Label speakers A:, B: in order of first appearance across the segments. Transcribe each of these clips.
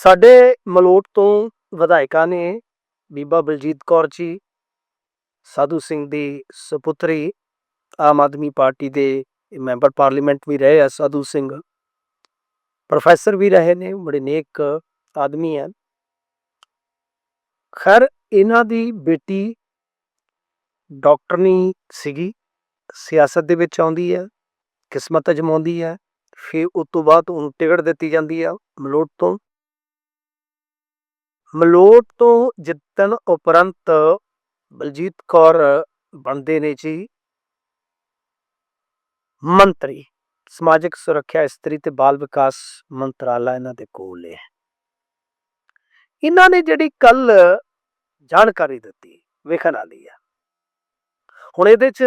A: ਸਾਡੇ ਮਲੋਟ ਤੋਂ ਵਿਧਾਇਕਾਂ ਨੇ ਬੀਬਾ ਬਲਜੀਤ ਕੌਰ ਜੀ, ਸਾਧੂ ਸਿੰਘ ਦੀ ਸੁਪੁੱਤਰੀ, ਆਮ ਆਦਮੀ ਪਾਰਟੀ ਦੇ ਮੈਂਬਰ ਪਾਰਲੀਮੈਂਟ ਵੀ ਰਹੇ ਆ ਸਾਧੂ ਸਿੰਘ। ਪ੍ਰੋਫੈਸਰ ਵੀ ਰਹੇ ਨੇ, ਬੜੇ ਨੇਕ ਆਦਮੀ ਹਨ ਖੈਰ, ਇਹਨਾਂ ਦੀ ਬੇਟੀ ਡਾਕਟਰਨੀ ਸੀਗੀ, ਸਿਆਸਤ ਦੇ ਵਿੱਚ ਆਉਂਦੀ ਹੈ ਕਿਸਮਤ ਅਜਮਾਉਂਦੀ ਹੈ ਫਿਰ ਉਸ ਤੋਂ ਬਾਅਦ ਉਹਨੂੰ ਟਿਕਟ ਦਿੱਤੀ ਜਾਂਦੀ ਆ ਮਲੋਟ ਤੋਂ। ਮਲੋਟ ਤੋਂ ਜਿੱਤਣ ਉਪਰੰਤ ਬਲਜੀਤ ਕੌਰ ਬਣਦੇ ਨੇ ਜੀ ਮੰਤਰੀ, ਸਮਾਜਿਕ ਸੁਰੱਖਿਆ, ਇਸਤਰੀ ਤੇ ਬਾਲ ਵਿਕਾਸ ਮੰਤਰਾਲਾ ਇਹਨਾਂ ਦੇ ਕੋਲ ਹੈ। ਇਹਨਾਂ ਨੇ ਜਿਹੜੀ ਕੱਲ ਜਾਣਕਾਰੀ ਦਿੱਤੀ, ਵੇਖਣ ਵਾਲੀ ਆ। ਹੁਣ ਇਹਦੇ ਚ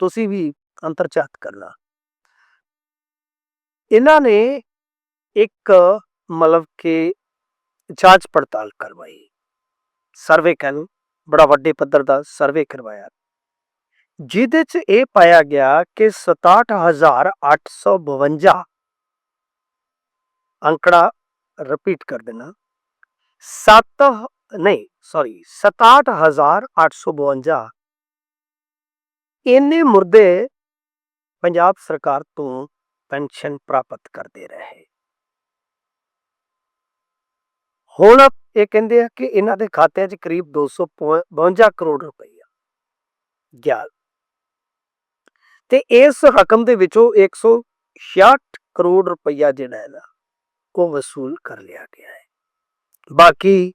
A: ਤੁਸੀਂ ਵੀ ਅੰਤਰਚਾਤ ਕਰਨਾ। ਇਹਨਾਂ ਨੇ ਇੱਕ ਮਤਲਬ ਕਿ ਜਾਂਚ ਪੜਤਾਲ ਕਰਵਾਈ। ਸਰਵੇ ਕਹਿ ਬੜਾ ਵੱਡੇ ਪੱਧਰ ਦਾ ਸਰਵੇ ਕਰਵਾਇਆ। ਜਿਹਦੇ ਚ ਇਹ ਪਾਇਆ ਗਿਆ ਕਿ 67852 ਅੰਕੜਾ ਰਿਪੀਟ ਕਰ ਦੇਣਾ। 7 ਨਹੀਂ ਸੌਰੀ 67852 ਇੰਨੇ ਮੁਰਦੇ ਪੰਜਾਬ ਸਰਕਾਰ ਤੋਂ ਪੈਨਸ਼ਨ ਪ੍ਰਾਪਤ ਕਰਦੇ ਰਹੇ। ਹੁਣ ਇਹ ਕਹਿੰਦੇ ਆ ਕਿ ਇਹਨਾਂ ਦੇ ਖਾਤਿਆਂ 'ਚ ਕਰੀਬ 252 ਕਰੋੜ ਰੁਪਈਆ ਗਿਆ ਤੇ ਇਸ ਰਕਮ ਦੇ ਵਿੱਚੋਂ 166 ਕਰੋੜ ਰੁਪਈਆ ਜਿਹੜਾ ਹੈ ਨਾ, ਉਹ ਵਸੂਲ ਕਰ ਲਿਆ ਗਿਆ ਹੈ। ਬਾਕੀ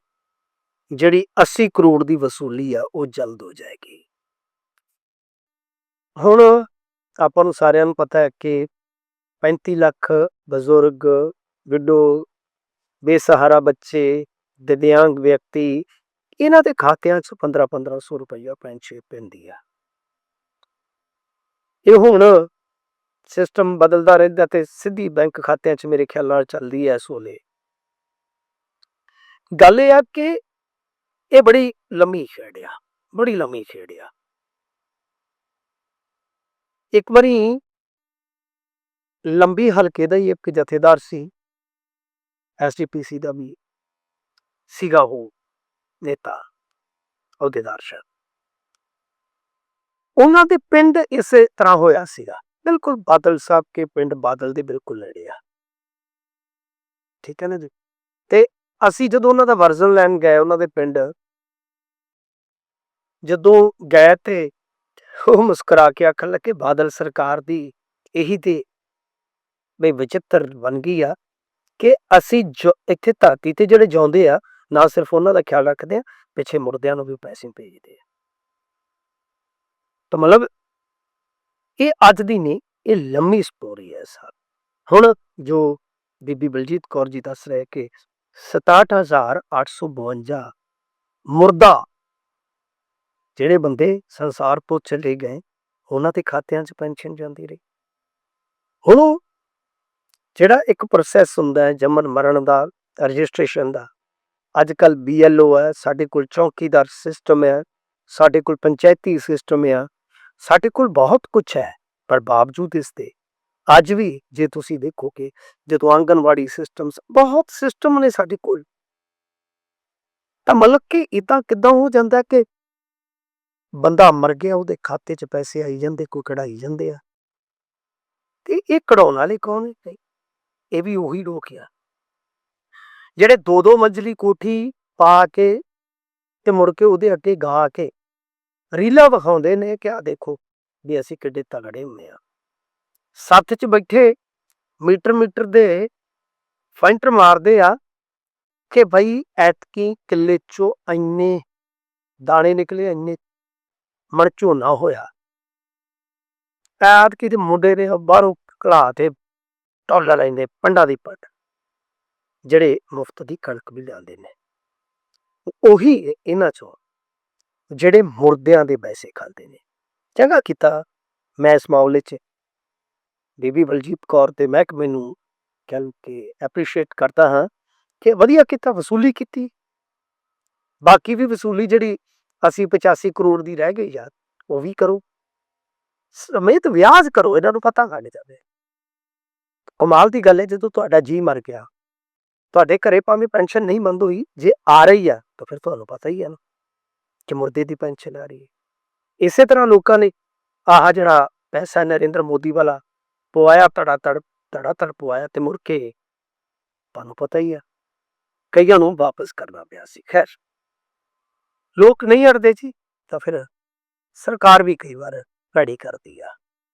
A: ਜਿਹੜੀ 80 ਕਰੋੜ ਦੀ ਵਸੂਲੀ ਆ, ਉਹ ਜਲਦ ਹੋ ਜਾਏਗੀ। ਹੁਣ ਆਪਾਂ ਨੂੰ ਸਾਰਿਆਂ ਨੂੰ ਪਤਾ ਹੈ ਕਿ 35 ਲੱਖ ਬਜ਼ੁਰਗ ਵਿਡੋ ਬੇਸਹਾਰਾ ਬੱਚੇ, ਦਿਵਿਆਂਗ ਵਿਅਕਤੀ, ਇਹਨਾਂ ਦੇ ਖਾਤਿਆਂ 'ਚ 15 1500 ਰੁਪਈਆ ਪੈਨਸ਼ਨ ਪੈਂਦੀ ਆ। ਇਹ ਹੁਣ ਸਿਸਟਮ ਬਦਲਦਾ ਰਹਿੰਦਾ ਤੇ ਸਿੱਧੀ ਬੈਂਕ ਖਾਤਿਆਂ 'ਚ ਮੇਰੇ ਖਿਆਲ ਨਾਲ ਚੱਲਦੀ ਐ ਸੋਲੇ ਗੱਲ ਇਹ ਆ ਕਿ ਇਹ ਬੜੀ ਲੰਮੀ ਖੇਡ ਆ, ਬੜੀ ਲੰਮੀ ਖੇਡ ਆ। ਇੱਕ ਵਾਰੀ ਲੰਬੀ ਹਲਕੇ ਦਾ ਹੀ ਇੱਕ ਜਥੇਦਾਰ ਸੀ। ਐਸਜੀਪੀਸੀ ਦਾ ਵੀ ਸੀਗਾ ਉਹ ਨੇਤਾ, ਅਹੁਦੇਦਾਰ ਸ਼ਾਇਦ। ਉਹਨਾਂ ਦੇ ਪਿੰਡ ਇਸੇ ਤਰ੍ਹਾਂ ਹੋਇਆ ਸੀਗਾ। ਬਿਲਕੁਲ ਬਾਦਲ ਸਾਹਿਬ ਕੇ ਪਿੰਡ ਬਾਦਲ ਦੇ ਬਿਲਕੁਲ ਨੇੜੇ ਆ। ਠੀਕ ਹੈ ਨਾ ਜੀ? ਤੇ ਅਸੀਂ ਜਦੋਂ ਉਹਨਾਂ ਦਾ ਵਰਜ਼ਨ ਲੈਣ ਗਏ ਉਹਨਾਂ ਦੇ ਪਿੰਡ, ਜਦੋਂ ਗਏ ਤੇ ਉਹ ਮੁਸਕਰਾ ਕੇ ਆਖਣ ਲੱਗੇ, ਬਾਦਲ ਸਰਕਾਰ ਦੀ ਇਹੀ ਤੇ ਬਈ ਵਿਚਿੱਤਰ ਬਣ ਗਈ ਆ। ਕਿ ਅਸੀਂ ਇੱਥੇ ਧਰਤੀ ਤੇ ਜਿਹੜੇ ਜਿਉਂਦੇ ਆ, ਨਾ ਸਿਰਫ ਉਹਨਾਂ ਦਾ ਖਿਆਲ ਰੱਖਦੇ ਆ, ਪਿੱਛੇ ਮੁਰਦਿਆਂ ਨੂੰ ਵੀ ਪੈਸੇ ਭੇਜਦੇ ਆ। ਤਾਂ ਮਤਲਬ ਇਹ ਅੱਜ ਦੀ ਨਹੀਂ, ਇਹ ਲੰਮੀ ਸਟੋਰੀ ਹੈ ਸਰ। ਹੁਣ ਜੋ ਬੀਬੀ ਬਲਜੀਤ ਕੌਰ ਜੀ ਦੱਸ ਰਹੇ ਕਿ 67852 ਮੁਰਦਾ ਜਿਹੜੇ ਬੰਦੇ ਸੰਸਾਰ ਤੋਂ ਚਲੇ ਗਏ, ਉਹਨਾਂ ਦੇ ਖਾਤਿਆਂ 'ਚ ਪੈਨਸ਼ਨ ਜਾਂਦੀ ਰਹੀ। ਹੁਣ ਉਹ ਜਿਹੜਾ ਇੱਕ ਪ੍ਰੋਸੈਸ ਹੁੰਦਾ ਹੈ ਜੰਮਣ ਮਰਨ ਦਾ ਰਜਿਸਟ੍ਰੇਸ਼ਨ ਦਾ ਅੱਜ ਕੱਲ ਬੀਐਲਓ ਹੈ, ਸਾਡੇ ਕੋਲ ਚੌਕੀਦਾਰ ਸਿਸਟਮ ਹੈ, ਸਾਡੇ ਕੋਲ ਪੰਚਾਇਤੀ ਸਿਸਟਮ ਹੈ, ਸਾਡੇ ਕੋਲ ਬਹੁਤ ਕੁਝ ਹੈ, ਪਰ ਬਾਵਜੂਦ ਇਸ ਦੇ ਅੱਜ ਵੀ ਜੇ ਤੁਸੀਂ ਦੇਖੋਗੇ, ਜਦੋਂ ਆਂਗਨਵਾੜੀ ਸਿਸਟਮਸ ਬਹੁਤ ਸਿਸਟਮ ਨੇ ਸਾਡੇ ਕੋਲ। ਤਾਂ ਮਤਲਬ ਕਿ ਇਦਾਂ ਕਿਦਾਂ ਹੋ ਜਾਂਦਾ ਕਿ ਬੰਦਾ ਮਰ ਗਿਆ, ਉਹਦੇ ਖਾਤੇ 'ਚ ਪੈਸੇ ਆਈ ਜਾਂਦੇ, ਕੋਈ ਕਢਾਈ ਜਾਂਦੇ ਆ। ਤੇ ਇਹ ਕਢਾਉਣ ਵਾਲੇ ਕੌਣ ਨੇ? ਇਹ ਵੀ ਉਹੀ ਲੋਕ ਆ। ਜਿਹੜੇ ਦੋ ਦੋ ਮੰਜ਼ਲੀ ਕੋਠੀ ਪਾ ਕੇ ਤੇ ਮੁੜ ਕੇ ਉਹਦੇ ਅੱਗੇ ਗਾ ਕੇ ਰੀਲਾ ਵਿਖਾਉਂਦੇ ਨੇ ਕਿ ਆ ਦੇਖੋ ਵੀ ਅਸੀਂ ਕਿੱਡੇ ਤਗੜੇ ਹੁੰਦੇ ਆ। ਸੱਤ 'ਚ ਬੈਠੇ ਮੀਟਰ ਮੀਟਰ ਦੇ ਫੈਂਟਰ ਮਾਰਦੇ ਆ ਕਿ ਭਾਈ ਐਤਕੀ ਕਿੱਲੇ 'ਚੋਂ ਇੰਨੇ ਦਾਣੇ ਨਿਕਲੇ, ਇੰਨੇ ਮਣ ਝੋਨਾ ਹੋਇਆ। ਐਤਕੀ ਦੇ ਮੁੰਡੇ ਨੇ ਬਾਹਰੋਂ ਘਲਾ ਤੇ ਟੋਲਾ ਲੈਂਦੇ, ਪੰਡਾ ਦੀ ਪੱਟ, ਜਿਹੜੇ ਮੁਫਤ ਦੀ ਕਣਕ ਵੀ ਲਿਆਉਂਦੇ ਨੇ। ਉਹੀ ਇਹਨਾਂ ਚੋਂ ਜਿਹੜੇ ਮੁਰਦਿਆਂ ਦੇ ਪੈਸੇ ਖਾਂਦੇ ਨੇ। ਚੰਗਾ ਕੀਤਾ, ਮੈਂ ਇਸ ਮਾਮਲੇ 'ਚ ਬੀਬੀ ਬਲਜੀਤ ਕੌਰ ਤੇ ਮਹਿਕਮੇ ਨੂੰ ਕਹਿ ਕੇ ਐਪਰੀਸ਼ੀਏਟ ਕਰਦਾ ਹਾਂ ਕਿ ਵਧੀਆ ਕੀਤਾ, ਵਸੂਲੀ ਕੀਤੀ। ਬਾਕੀ ਵੀ ਵਸੂਲੀ ਜਿਹੜੀ 80 85 ਕਰੋੜ ਦੀ ਰਹਿ ਗਈ ਯਾਰ ਉਹ ਵੀ ਕਰੋ। ਸਮੇਤ ਵਿਆਜ ਕਰੋ, ਇਹਨਾਂ ਨੂੰ ਪਤਾ ਲੱਗ ਜਾਵੇ ਕਮਾਲ ਦੀ ਗੱਲ ਹੈ, ਜਦੋਂ ਤੁਹਾਡਾ ਜੀ ਮਰ ਗਿਆ। ਤੁਹਾਡੇ ਘਰੇ ਭਾਵੇਂ ਪੈਨਸ਼ਨ ਨਹੀਂ ਬੰਦ ਹੋਈ, ਜੇ ਆ ਰਹੀ ਆ ਤਾਂ ਫਿਰ ਤੁਹਾਨੂੰ ਪਤਾ ਹੀ ਹੈ ਨਾ ਕਿ ਮੁਰਦੇ ਦੀ ਪੈਨਸ਼ਨ ਆ ਰਹੀ ਹੈ। ਇਸੇ ਤਰ੍ਹਾਂ ਲੋਕਾਂ ਨੇ ਆਹ ਜਿਹੜਾ ਪੈਸਾ ਨਰਿੰਦਰ ਮੋਦੀ ਵਾਲਾ ਪਵਾਇਆ, ਤੜਾ ਤੜ ਤੜਾ ਤੜ ਪਵਾਇਆ ਤੇ ਮੁੜ ਕੇ ਤੁਹਾਨੂੰ ਪਤਾ ਹੀ ਆ ਕਈਆਂ ਨੂੰ ਵਾਪਸ ਕਰਨਾ ਪਿਆ ਸੀ। ਖੈਰ, ਲੋਕ ਨਹੀਂ ਅੜਦੇ ਜੀ, ਤਾਂ ਫਿਰ ਸਰਕਾਰ ਵੀ ਕਈ ਵਾਰ ਭੈੜੀ ਕਰਦੀ ਆ।